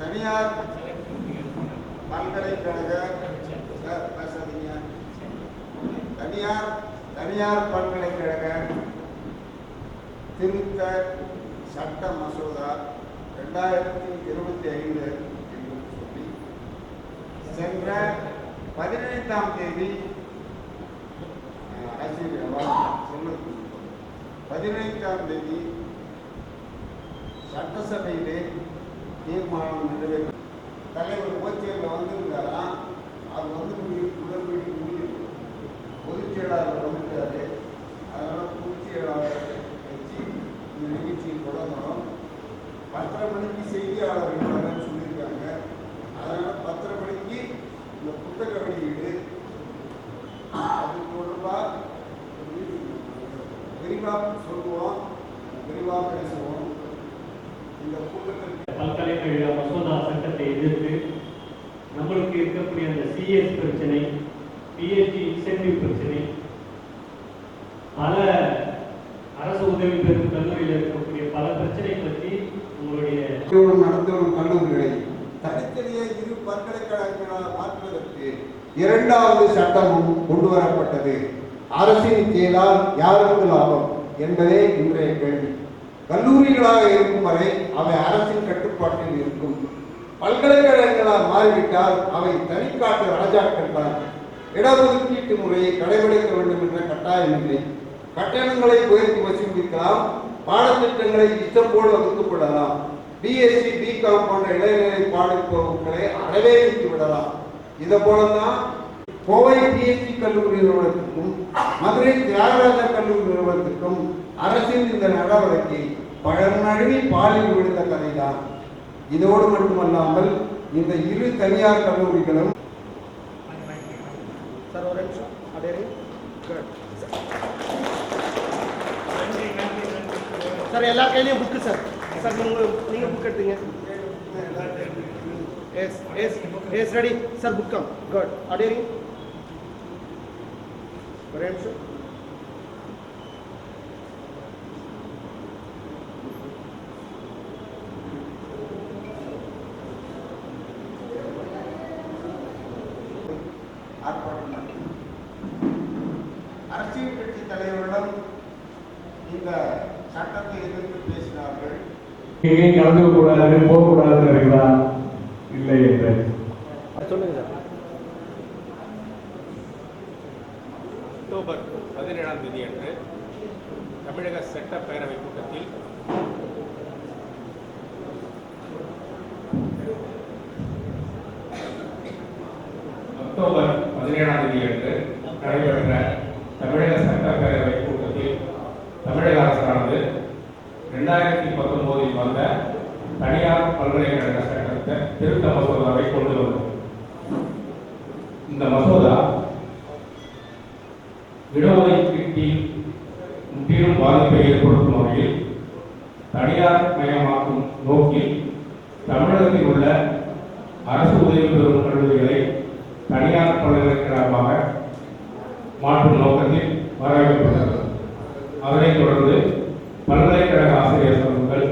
தனியார் பல்கலைக்கழக பேசாதீங்க தனியார் தனியார் பல்கலைக்கழக திருத்த சட்ட மசோதா ரெண்டாயிரத்தி இருபத்தி ஐந்து என்று சொல்லி சென்ற பதினைந்தாம் தேதி ஆசிரியர் பதினைந்தாம் தேதி சட்டசபையிலே தீர்மானம் நிறைவேற்ற தலைவர் ஓச்சியரில் வந்திருந்தாரா? அது வந்து உடன்படி முடியும் பொதுச் செயலாளர் வந்துட்டாரு அதனால் பொதுச் செயலாளர் வச்சு இந்த நிகழ்ச்சியை தொடங்கணும். பத்தரை மணிக்கு செய்தியாளர்கள் சொல்லியிருக்காங்க. அதனால் பத்தரை மணிக்கு இந்த புத்தக வெளியீடு அது தொடர்பாக விரிவாக சொல்லுவோம். விரிவாக பேசுவோம். இந்த கூட்டத்திற்கு பல்கலைக்கழக மசோதா சட்டத்தை எதிர்த்து நம்மளுக்கு இருக்கக்கூடிய அந்த சிஎஸ் பிரச்சனை பிஹெச்டி இன்சென்டிவ் பிரச்சனை பல அரசு உதவி பெறும் கல்லூரியில் இருக்கக்கூடிய பல பிரச்சனை பற்றி உங்களுடைய நடந்து வரும் கல்லூரிகளை தனித்தனியே இரு பல்கலைக்கழகங்களாக மாற்றுவதற்கு இரண்டாவது சட்டமும் கொண்டு வரப்பட்டது. அரசின் செய்தால் யாருக்கு லாபம் என்பதே இன்றைய கேள்வி. கல்லூரிகளாக இருக்கும் வரை அவை அரசின் கட்டுப்பாட்டில் இருக்கும். பல்கலைக்கழகங்களாக மாறிவிட்டால் அவை தனிக்காட்டு ராஜாக்கள் தான். இடஒதுக்கீட்டு முறையை கடைபிடிக்க வேண்டும் என்ற கட்டாயம் இல்லை. கட்டணங்களை உயர்த்தி வசூலிக்கலாம். பாடத்திட்டங்களை இஷ்டம் போல் வகுக்கப்படலாம் பிஎஸ்சி பிகாம் போன்ற இளைநிலை பாடப்பொருட்களை அறவே விடலாம். இதை போலதான் கோவை பிஎஸ்சி கல்லூரி நிறுவனத்துக்கும் மதுரை தியாகராஜ கல்லூரி நிறுவனத்துக்கும் அரசின் இந்த நடவடிக்கை பழநழுவி பாலில் விழுந்த கதைதான். இதோடு மட்டுமல்லாமல் இந்த இரு தனியார் கல்லூரிகளும் சார் ஒரு நிமிஷம். சார் எல்லா கையிலையும் புக்கு சார். சார் நீங்கள் நீங்கள் புக் எடுத்தீங்க. Yes yes yes ready sir புக்கம் good அப்படியே ஒரே நிமிஷம். அரசியல் கட்சி தலைவரிடம் இந்த சட்டத்தை எதிர்த்து பேசினார்கள். எங்கேயும் கலந்துக்க கூடாது போகக்கூடாதுன்னு இருக்குதா இல்லை என்று. சொல்லுங்க. அக்டோபர் பதினேழாம் தேதி அன்று தமிழக சட்டப்பேரவை கூட்டத்தில் அக்டோபர் பதினேழாம் தேதி அன்று நடைபெற்ற தமிழக சட்டப்பேரவை கூட்டத்தில் தமிழக அரசானது ரெண்டாயிரத்தி பத்தொன்பதில் வந்த தனியார் பல்கலைக்கழக சட்டத்தை திருத்த மசோதாவை கொண்டு வந்தது இந்த மசோதா இடஒதுக்கீட்டில் முற்றிலும் பாதிப்பை ஏற்படுத்தும் வகையில் தனியார் மயமாக்கும் நோக்கில் தமிழகத்தில் உள்ள அரசு உதவி பெறும் கல்லூரிகளை தனியார் பல்கலைக்கழகமாக மாற்றும் நோக்கத்தில் வரவேற்கப்பட்டது அதனைத் தொடர்ந்து பல்கலைக்கழக ஆசிரியர் சங்கங்கள்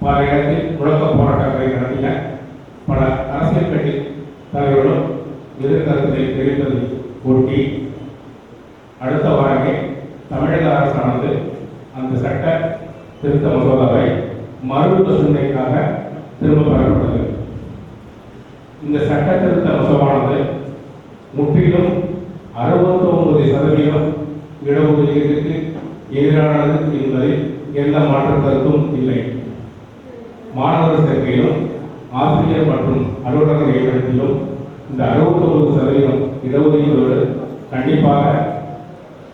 பல இடத்தில் முழக்க போராட்டங்களை நடத்தின பல அரசியல் கட்சி தலைவர்களும் எதிர்கருத்தை தெரிவித்ததை ஒட்டி அடுத்த வாரமே தமிழக அரசானது அந்த சட்ட திருத்த மசோதாவை மறுபரிசீலனைக்காக திரும்ப பெறப்பட்டது. இந்த சட்ட திருத்த மசோதாவானது முற்றிலும் அறுபத்தொன்பது சதவீதம் இடஒதுக்கீட்டுக்கு எதிரானது என்பதில் எந்த மாற்று கருத்தும் இல்லை. மாணவர் சேர்க்கையிலும் ஆசிரியர் மற்றும் அலுவலக நியமனத்திலும் இந்த அறுபத்தொன்பது சதவீதம் இடஒதுக்கீடு கண்டிப்பாக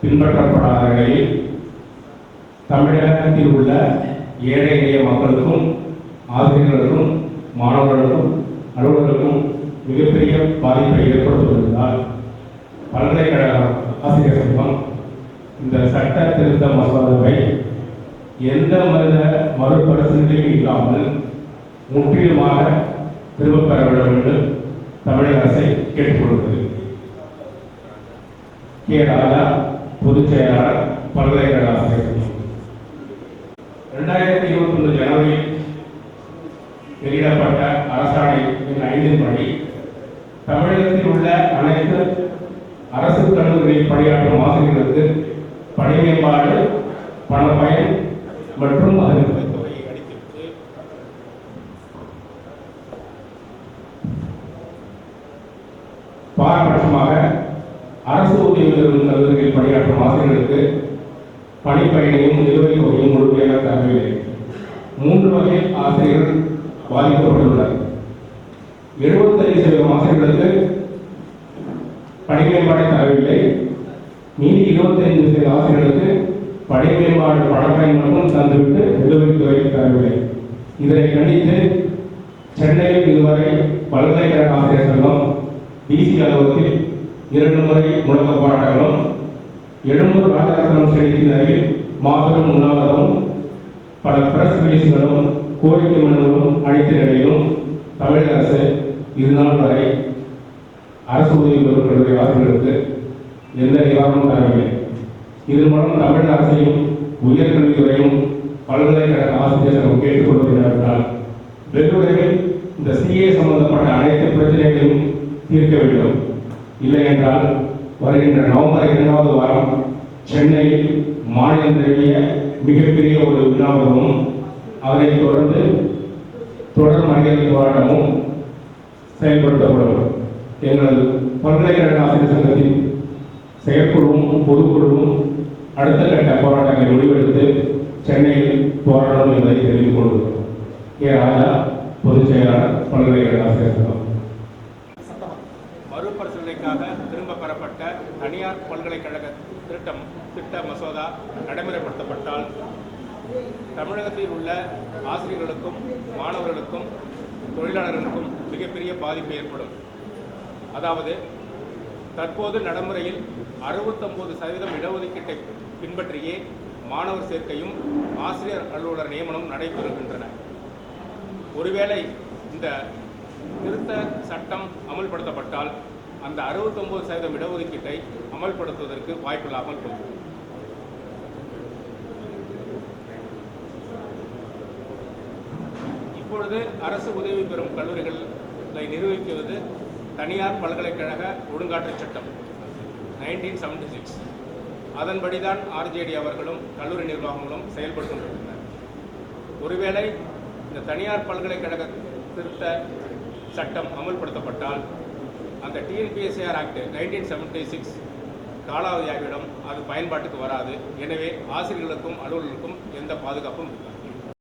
பின்பற்றப்படாத நிலையில் தமிழகத்தில் உள்ள ஏழை எளிய மக்களுக்கும் ஆசிரியர்களுக்கும் மாணவர்களுக்கும் அலுவலர்களுக்கும் மிகப்பெரிய பாதிப்பை ஏற்படுத்துவதால் பல்கலைக்கழக ஆசிரியர் சங்கம் இந்த சட்ட திருத்த மசோதாவை எந்த மனித மறுபரிசீலனையும் இல்லாமல் முற்றிலுமாக திரும்பப் பெற வேண்டும் என்று தமிழக அரசை கேட்டுக்கொள்கிறது கே. ராஜா பொதுச் செயலாளர் பல்கலை ஆசிரியர் சங்கம். இரண்டாயிரத்தி இருபத்தி ஒன்று ஜனவரியில் வெளியிடப்பட்ட அரசாணை எண் ஐந்தின் படி தமிழகத்தில் உள்ள அனைத்து அரசு கல்லூரிகளில் பணியாற்றும் ஆசிரியர்களுக்கு பணி மேம்பாடு பணப்பயன் மற்றும் அதன் பாரபட்சமாக அரசு ஊதியம் கல்லூரிகளில் பணியாற்றும் ஆசிரியர்களுக்கு பணிப்பயனையும் நிலுவைத் தொகையும் முழுமையாக தரவில்லை மூன்று வகையில் ஆசிரியர்கள் பாதிக்கப்பட்டுள்ளனர். எழுபத்தைந்து சதவீதம் ஆசிரியர்களுக்கு பணி மேம்பாடு தரவில்லை மீதி இருபத்தைந்து சதவீத ஆசிரியர்களுக்கு பணி மேம்பாடு பணப்பயன் மட்டும் தந்துவிட்டு நிலுவைத் தொகை தரவில்லை இதனை கண்டித்து சென்னையில் இதுவரை பல்கலைக்கழக ஆசிரியர் சங்கம் டிசி அலுவலகத்தில் இரண்டு முறை முழக்க போராட்டங்களும் எழும்பூர் ராஜாசனம் ஸ்டேடியத்தின் அருகில் மாபெரும் உண்ணாவிரதமும் பல பிரஸ் ரிலீஸ்களும் கோரிக்கை மனுவும் அளித்த நிலையிலும் தமிழக அரசு இதுநாள் வரை அரசு உதவி பெறும் ஆசிரியர்களுக்கு எந்த நிவாரணமும் தரவில்லை. இதன் மூலம் தமிழ் அரசையும் உயர்கல்வித்துறையும் பல்கலைக்கழக ஆசிரியர் சங்கம் கேட்டுக்கொள்வது என்னவென்றால் வெகு விரைவில் இந்த சிஏ சம்பந்தப்பட்ட அனைத்து பிரச்சனைகளையும் தீர்க்க வேண்டும். இல்லை என்றால் வருகின்ற நவம்பர் இரண்டாவது வாரம் சென்னையில் மாநிலம் தழுவிய மிகப்பெரிய ஒரு விழாவும் அதனைத் தொடர்ந்து தொடர் மனிதர் போராட்டமும் செயல்படுத்தப்படும். எங்கள் பல்கலைக்கழக ஆசிரியர் சங்கத்தின் செயற்குழுவும் பொதுக்குழுவும் அடுத்த கட்ட போராட்டங்களை முடிவெடுத்து சென்னையில் போராடும் என்பதை தெரிந்து கொள்கிறோம் ஏ ராஜா பொதுச் செயலாளர் பல்கலைக்கழக மறுபரிசீலனைக்காக திரும்ப பெறப்பட்ட தனியார் பல்கலைக்கழக திட்டம் திட்ட மசோதா நடைமுறைப்படுத்தப்பட்டால் தமிழகத்தில் உள்ள ஆசிரியர்களுக்கும் மாணவர்களுக்கும் தொழிலாளர்களுக்கும் மிகப்பெரிய பாதிப்பு ஏற்படும். அதாவது தற்போது நடைமுறையில் அறுபத்தொன்பது சதவீதம் இடஒதுக்கீட்டை பின்பற்றியே மாணவர் சேர்க்கையும் ஆசிரியர் அலுவலர் நியமனம் நடைபெறுகின்றன. ஒருவேளை இந்த திருத்த சட்டம் அமல்படுத்தப்பட்டால் அந்த 69% சதவீதம் இடஒதுக்கீட்டை அமல்படுத்துவதற்கு வாய்ப்பில்லாமல் போகும். இப்பொழுது அரசு உதவி பெறும் கல்லூரிகளை நிர்வகிக்கிறது தனியார் பல்கலைக்கழக ஒழுங்காற்று சட்டம் நைன்டீன் செவன்டி சிக்ஸ் அதன்படிதான் ஆர்ஜேடி அவர்களும் கல்லூரி நிர்வாகங்களும் செயல்படுகின்றனர் ஒருவேளை இந்த தனியார் பல்கலைக்கழக திருத்த சட்டம் அமல்படுத்தப்பட்டால் அந்த TNPSR act nineteen seventy six காலாவதியாகிவிடும். அது பயன்பாட்டுக்கு வராது. எனவே ஆசிரியர்களுக்கும் அலுவலர்களுக்கும் எந்த பாதுகாப்பும் இருக்காது.